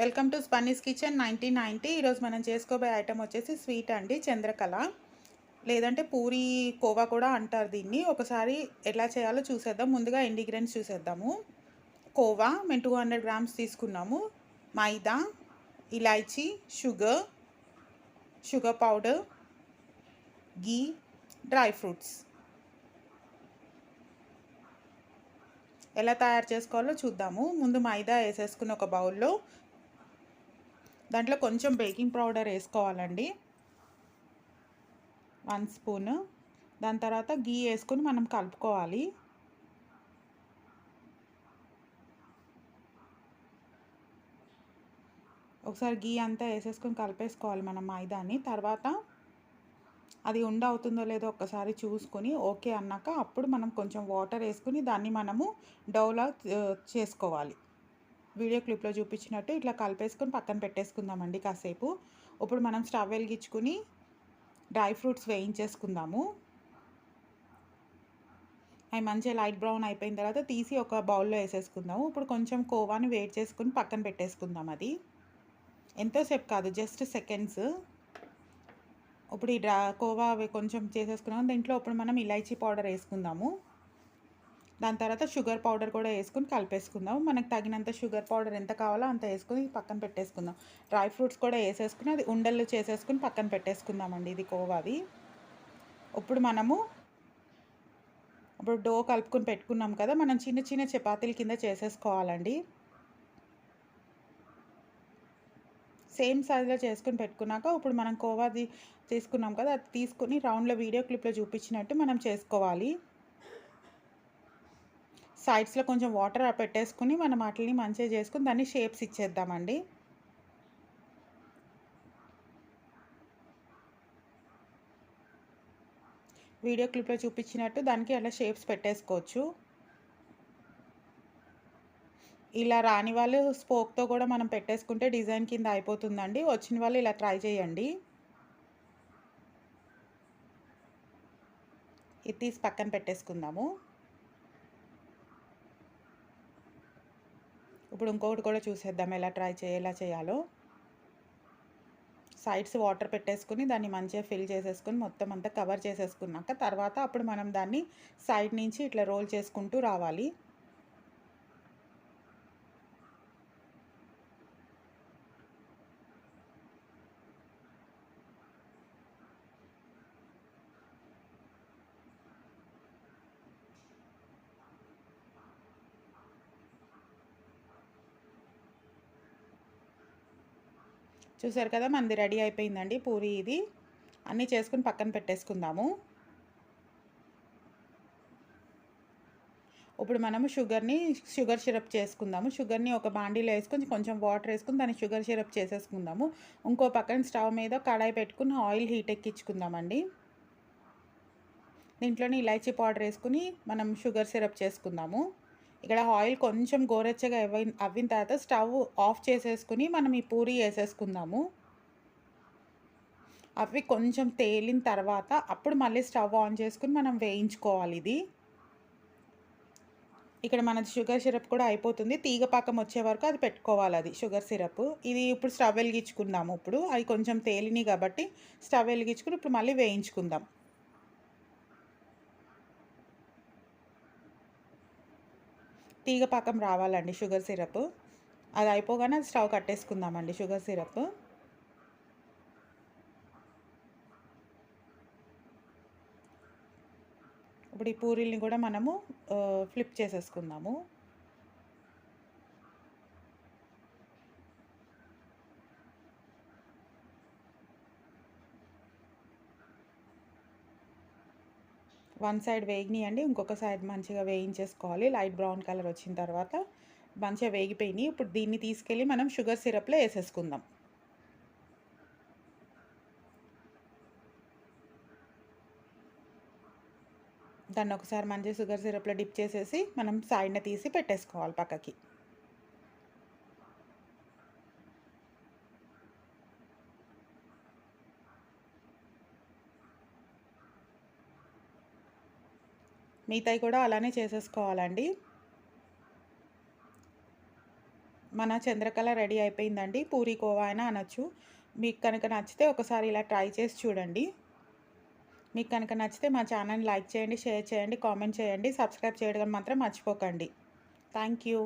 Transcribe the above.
Welcome to Spanny's kitchen nineteen ninety ఈరోజు మనం చేసుకోబోయే ఐటమ్ వచ్చేసి స్వీట్ అండి చంద్రకళ. లేదంటే పూరి కోవా కూడా అంటారు దీన్ని. ఒకసారి ఎలా చేయాలో చూసేద్దాం. ముందుగా ఇండిగ్రియంట్స్ చూసేద్దాము. కోవా మేము టూ హండ్రెడ్ గ్రామ్స్ తీసుకున్నాము. Maida elaichi sugar sugar powder ghee dry fruits ఎలా తయారు చేసుకోవాలో చూద్దాము. ముందు మైదా వేసేసుకుని ఒక బౌల్లో దాంట్లో కొంచెం బేకింగ్ పౌడర్ వేసుకోవాలండి. One spoon. దాని తర్వాత గీ వేసుకుని మనం కలుపుకోవాలి. ఒకసారి గీ అంతా వేసేసుకొని కలిపేసుకోవాలి మనం మైదాని. తర్వాత అది ఉండ అవుతుందో లేదో ఒక్కసారి చూసుకొని ఓకే అన్నాక అప్పుడు మనం కొంచెం వాటర్ వేసుకుని దాన్ని మనము డౌలా చేసుకోవాలి. వీడియో క్లిప్లో చూపించినట్టు ఇట్లా కలిపేసుకొని పక్కన పెట్టేసుకుందామండి కాసేపు. ఇప్పుడు మనం స్టవ్ వెలిగించుకుని డ్రై ఫ్రూట్స్ వేయించేసుకుందాము. అవి మంచిగా లైట్ బ్రౌన్ అయిపోయిన తర్వాత తీసి ఒక బౌల్లో వేసేసుకుందాము. ఇప్పుడు కొంచెం కోవాని వేడి చేసుకుని పక్కన పెట్టేసుకుందాం అది. ఎంతోసేపు కాదు జస్ట్ సెకండ్స్. ఇప్పుడు ఈ డ్రా కోవా అవి కొంచెం చేసేసుకున్నాం. దీంట్లో ఇప్పుడు మనం ఇలాచీ పౌడర్ వేసుకుందాము. దాని తర్వాత షుగర్ పౌడర్ కూడా వేసుకుని కలిపేసుకుందాం. మనకు తగినంత షుగర్ పౌడర్ ఎంత కావాలో అంత వేసుకుని పక్కన పెట్టేసుకుందాం. డ్రై ఫ్రూట్స్ కూడా వేసేసుకుని అది ఉండలు చేసేసుకుని పక్కన పెట్టేసుకుందామండి ఇది కోవాది. ఇప్పుడు మనము ఇప్పుడు డో కలుపుకొని పెట్టుకున్నాం కదా మనం చిన్న చిన్న చపాతీల కింద చేసేసుకోవాలండి. సేమ్ సైజులో చేసుకుని పెట్టుకున్నాక ఇప్పుడు మనం కోవాది తీసుకున్నాం కదా అది తీసుకుని రౌండ్లో వీడియో క్లిప్లో చూపించినట్టు మనం చేసుకోవాలి. సైడ్స్లో కొంచెం వాటర్ పెట్టేసుకుని మనం వాటిని మంచిగా చేసుకుని దాన్ని షేప్స్ ఇచ్చేద్దామండి. వీడియో క్లిప్లో చూపించినట్టు దానికి అలా షేప్స్ పెట్టేసుకోవచ్చు. ఇలా రాని వాళ్ళు స్పోక్తో కూడా మనం పెట్టేసుకుంటే డిజైన్ కింద అయిపోతుందండి. వచ్చిన వాళ్ళు ఇలా ట్రై చేయండి. ఇది తీసి పక్కన పెట్టేసుకుందాము. ఇప్పుడు ఇంకొకటి కూడా చూసేద్దాం ఎలా ట్రై చేయ ఎలా చేయాలో. సైడ్స్ వాటర్ పెట్టేసుకుని దాన్ని మంచిగా ఫిల్ చేసేసుకుని మొత్తం అంతా కవర్ చేసేసుకున్నాక తర్వాత అప్పుడు మనం దాన్ని సైడ్ నుంచి ఇట్లా రోల్ చేసుకుంటూ రావాలి. చూసారు కదా మనది రెడీ అయిపోయిందండి పూరి ఇది. అన్నీ చేసుకుని పక్కన పెట్టేసుకుందాము. ఇప్పుడు మనము షుగర్ని షుగర్ సిరప్ చేసుకుందాము. షుగర్ని ఒక బాండీలో వేసుకొని కొంచెం వాటర్ వేసుకుని దాన్ని షుగర్ సిరప్ చేసేసుకుందాము. ఇంకో పక్కన స్టవ్ మీద కడాయి పెట్టుకుని ఆయిల్ హీట్ ఎక్కించుకుందామండి. దీంట్లోని ఇలాచీ పౌడర్ వేసుకుని మనం షుగర్ సిరప్ చేసుకుందాము. ఇక్కడ ఆయిల్ కొంచెం గోరెచ్చగా అవ్వ అవ్విన తర్వాత స్టవ్ ఆఫ్ చేసేసుకుని మనం ఈ పూరి వేసేసుకుందాము. అవి కొంచెం తేలిన తర్వాత అప్పుడు మళ్ళీ స్టవ్ ఆన్ చేసుకుని మనం వేయించుకోవాలి ఇది. ఇక్కడ మన షుగర్ సిరప్ కూడా అయిపోతుంది. తీగ పాకం వచ్చే వరకు అది పెట్టుకోవాలి అది షుగర్ సిరప్. ఇది ఇప్పుడు స్టవ్ వెలిగించుకుందాము ఇప్పుడు. అవి కొంచెం తేలిని కాబట్టి స్టవ్ వెలిగించుకుని ఇప్పుడు మళ్ళీ వేయించుకుందాం. తీగ పాకం రావాలండి షుగర్ సిరప్. అది అయిపోగానే అది స్టవ్ కట్టేసుకుందామండి షుగర్ సిరప్. ఇప్పుడు ఈ పూరీల్ని కూడా మనము ఫ్లిప్ చేసేసుకుందాము. వన్ సైడ్ వేగినాయండి ఇంకొక సైడ్ మంచిగా వేయించేసుకోవాలి. లైట్ బ్రౌన్ కలర్ వచ్చిన తర్వాత మంచిగా వేగిపోయినాయి. ఇప్పుడు దీన్ని తీసుకెళ్ళి మనం షుగర్ సిరప్లో వేసేసుకుందాం. దాన్ని ఒకసారి మంచిగా షుగర్ సిరప్లో డిప్ చేసేసి మనం సైడ్న తీసి పెట్టేసుకోవాలి పక్కకి. మిగతాయి కూడా అలానే చేసేసుకోవాలండి. మన చంద్రకళ రెడీ అయిపోయిందండి. పూరి కోవా అయినా అనొచ్చు. మీకు కనుక నచ్చితే ఒకసారి ఇలా ట్రై చేసి చూడండి. మీకు కనుక నచ్చితే మా ఛానల్ని లైక్ చేయండి షేర్ చేయండి కామెంట్ చేయండి. సబ్స్క్రైబ్ చేయడం మాత్రం మర్చిపోకండి. Thank you.